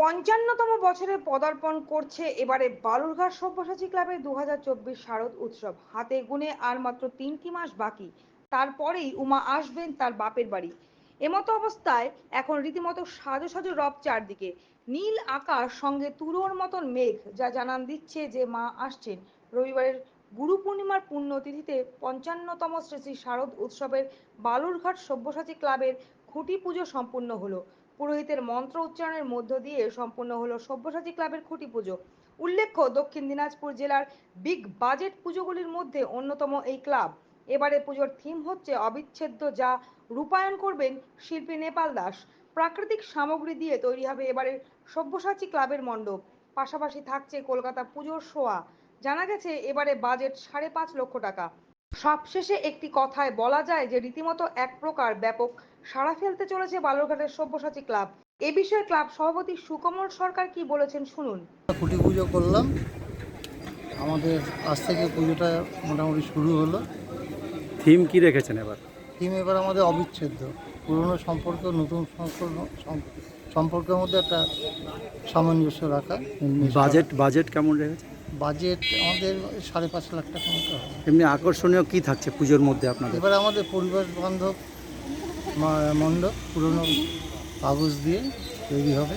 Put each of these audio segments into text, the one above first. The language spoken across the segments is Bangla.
পঞ্চান্নতম বছরে পদার্পণ করছে এবারে বালুরঘাট সব্যসাচী ক্লাবের দু হাজার চব্বিশ শারদ উৎসব। হাতে গুনে আর মাত্র তিনটি মাস বাকি। তারপরেই উমা আসবেন তার বাপের বাড়ি। এমতো অবস্থায় এখন রীতিমতো সাজো সাজো রব চারদিকে। নীল আকাশ সঙ্গে তুলোর মতন মেঘ, যা জানান দিচ্ছে যে মা আসছেন। রবিবারের গুরু পূর্ণিমার পুণ্যতিথিতে পঞ্চান্নতম শ্রী শ্রী শারদ উৎসবের বালুরঘাট সব্যসাচী ক্লাবের খুঁটি পুজো সম্পূর্ণ হলো। পুরোহিতের মন্ত্র উচ্চারণের মধ্য দিয়ে সম্পূর্ণ হলো সব্যসাচী ক্লাবের খুঁটি পুজো। উল্লেখ্য, দক্ষিণ দিনাজপুর জেলার বিগ বাজেট পুজোগুলির মধ্যে অন্যতম এই ক্লাব। এবারে পুজোর থিম হচ্ছে অবিচ্ছেদ্য যা রূপায়ণ করবেন শিল্পী নেপাল দাস। প্রাকৃতিক সামগ্রী দিয়ে তৈরি হবে এবারে সব্যসাচী ক্লাবের মণ্ডপ। পাশাপাশি থাকছে কলকাতা পুজোর শোয়া। জানা গেছে, এবারে বাজেট সাড়ে পাঁচ লক্ষ টাকা। সবশেষে একটি কথায় বলা যায় যে রীতিমতো এক প্রকার ব্যাপক সাড়া ফেলতে চলেছে বালুরঘাটের সব্যসাচী ক্লাব। এ বিষয়ে ক্লাব সভাপতি সুকমল সরকার কি বলেছেন শুনুন। খুঁটি পুজো করলাম। আমাদের আজ থেকে পুজোটা মোটামুটি শুরু হলো। থিম কি রেখেছেন এবার? থিম এবার আমাদের অবিচ্ছেদ্য। পুরনো সম্পর্ক নতুন সম্পর্কের মধ্যে একটা সামঞ্জস্য রাখা। বাজেট বাজেট কেমন রেখেছে বাজেট আমাদের সাড়ে পাঁচ লাখ টাকা মতো হবে। এমনি আকর্ষণীয় কি থাকছে পুজোর মধ্যে আপনাদের? এবার আমাদের পরিবেশ বান্ধব মণ্ডপ পুরনো কাগজ দিয়ে তৈরি হবে।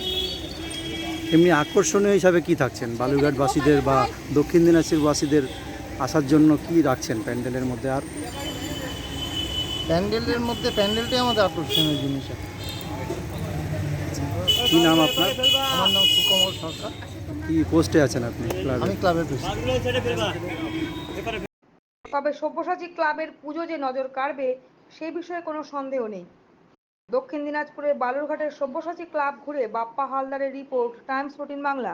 এমনি আকর্ষণীয় হিসাবে কি থাকছেন? বালুরঘাটবাসীদের বা দক্ষিণ দিনাজপুরবাসীদের আসার জন্য কি রাখছেন প্যান্ডেলের মধ্যে আর? প্যান্ডেলের মধ্যে প্যান্ডেলটাই আমাদের আকর্ষণীয় জিনিস একটা। কি নাম আপনার? আমার নাম সুকমল সরকার। কি পোস্টে আছেন আপনি আমি ক্লাবের তবে সব্যসাচী ক্লাবের পুজো যে নজর কাড়বে সে বিষয়ে কোনো সন্দেহ নেই। দক্ষিণ দিনাজপুরের বালুরঘাটের সব্যসাচী ক্লাব ঘুরে বাপ্পা হালদারের রিপোর্ট টাইমস ফোর্টিন বাংলা।